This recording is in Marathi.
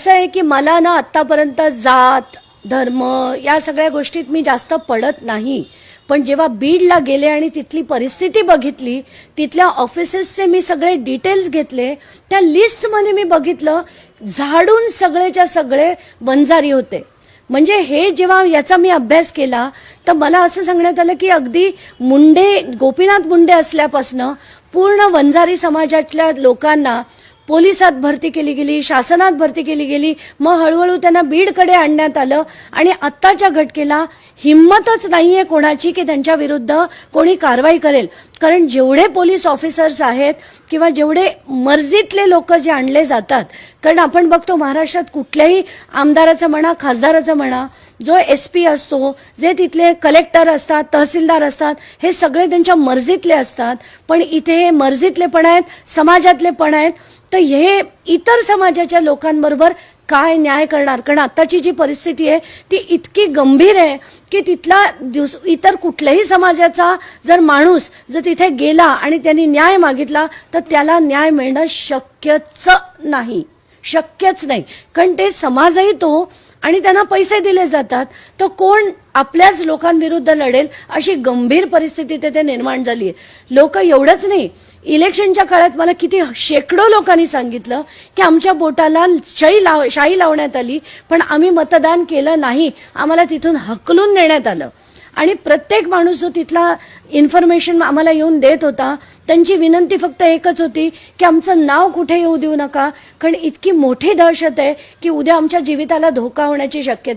कसं आहे की मला ना आत्तापर्यंत जात धर्म या सगळ्या गोष्टीत मी जास्त पडत नाही. पण जेव्हा बीडला गेले आणि तिथली परिस्थिती बघितली तिथल्या ऑफिसेसचे मी सगळे डिटेल्स घेतले त्या लिस्टमध्ये मी बघितलं झाडून सगळेच्या सगळे बंजारी होते. म्हणजे हे जेव्हा याचा मी अभ्यास केला तर मला असं सांगण्यात आलं की अगदी मुंडे गोपीनाथ मुंडे असल्यापासनं पूर्ण वंजारी समाजातल्या लोकांना पोलिसात भरती केली गेली शासनात भरती केली गेली मग हळूहळू त्यांना बीडकडे आणण्यात आलं आणि आत्ताच्या घटकेला हिंमतच नाहीये कोणाची की त्यांच्या विरुद्ध कोणी कारवाई करेल. कारण जेवढे पोलीस ऑफिसर्स आहेत किंवा जेवढे मर्जीतले लोक जे आणले जातात कारण आपण बघतो महाराष्ट्रात कुठल्याही आमदाराचं म्हणा खासदाराचं म्हणा जो एस पी असतो जे तिथले कलेक्टर असतात तहसीलदार असतात हे सगळे त्यांच्या मर्जीतले असतात. पण इथे हे मर्जीतले पण आहेत समाजातले पण आहेत. तर हे इतर समाजाच्या लोकांबरोबर काय न्याय करणार? कारण आताची जी परिस्थिती आहे ती इतकी गंभीर आहे की तिथला दिवस इतर कुठल्याही समाजाचा जर माणूस जर तिथे गेला आणि त्यांनी न्याय मागितला तर त्याला न्याय मिळणं शक्यच नाही. शक्यच नाही. कारण ते समाजही तो आणि त्यांना पैसे दिले जातात तर कोण आपल्याच लोकांविरुद्ध लढेल अशी गंभीर परिस्थिती तिथे निर्माण झाली आहे. लोक एवढंच नाही इलेक्शनच्या काळात मला किती शेकडो लोकांनी सांगितलं की आमच्या बोटाला शाई लाव शाई लावण्यात आली पण आम्ही मतदान केलं नाही आम्हाला तिथून हकलून नेण्यात आलं. आणि प्रत्येक माणूस जो तिथला इन्फॉर्मेशन आम्हाला येऊन देत होता त्यांची विनंती फक्त एकच होती की आमचं नाव कुठे येऊ देऊ नका. कारण इतकी मोठी दहशत आहे की उद्या आमच्या जीविताला धोका होण्याची शक्यता